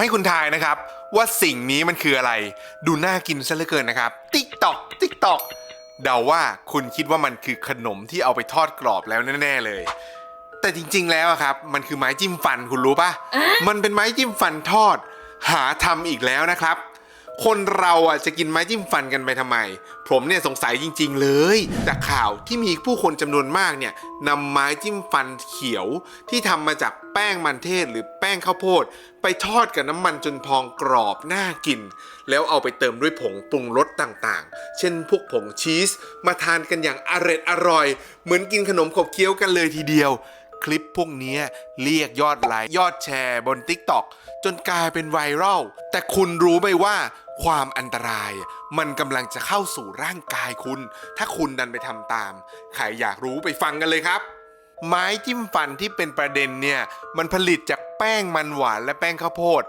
ให้คุณทายนะครับ ว่าสิ่งนี้มันคืออะไร ดูน่ากินซะเหลือเกินนะครับ ติ๊กตอก ติ๊กตอก เดาว่าคุณคิดว่ามันคือขนมที่เอาไปทอดกรอบแล้วแน่ๆเลย แต่จริงๆแล้วอะครับ มันคือไม้จิ้มฟันคุณรู้ปะมันเป็นไม้จิ้มฟันทอด หาทำอีกแล้วนะครับ คนเราอะจะกินไม้จิ้มฟันกันไปทำไม ผมเนี่ยสงสัยจริง ๆ เลย จากข่าวที่มีผู้คนจำนวนมากเนี่ยนำไม้จิ้มฟันเขียวที่ทำมาจากแป้งมันเทศหรือแป้งข้าวโพด ไปทอดกับน้ำมันจนพองกรอบน่ากิน แล้วเอาไปเติมด้วยผงปรุงรสต่างๆ เช่นพวกผงชีส มาทานกันอย่างอร่อยอร่อย เหมือนกินขนมขบเคี้ยวกันเลยทีเดียว คลิปพวกนี้เรียกยอดไลค์ยอดแชร์บน TikTok จนกลายเป็นไวรัลแต่คุณรู้ไหมว่าความอันตราย มันกำลังจะเข้าสู่ร่างกายคุณ ถ้าคุณดันไปทำตาม ใครอยากรู้ไปฟังกันเลยครับ ไม้จิ้มฟันที่เป็นประเด็นเนี่ยมันผลิตจากแป้งมันหวานและแป้งข้าวโพด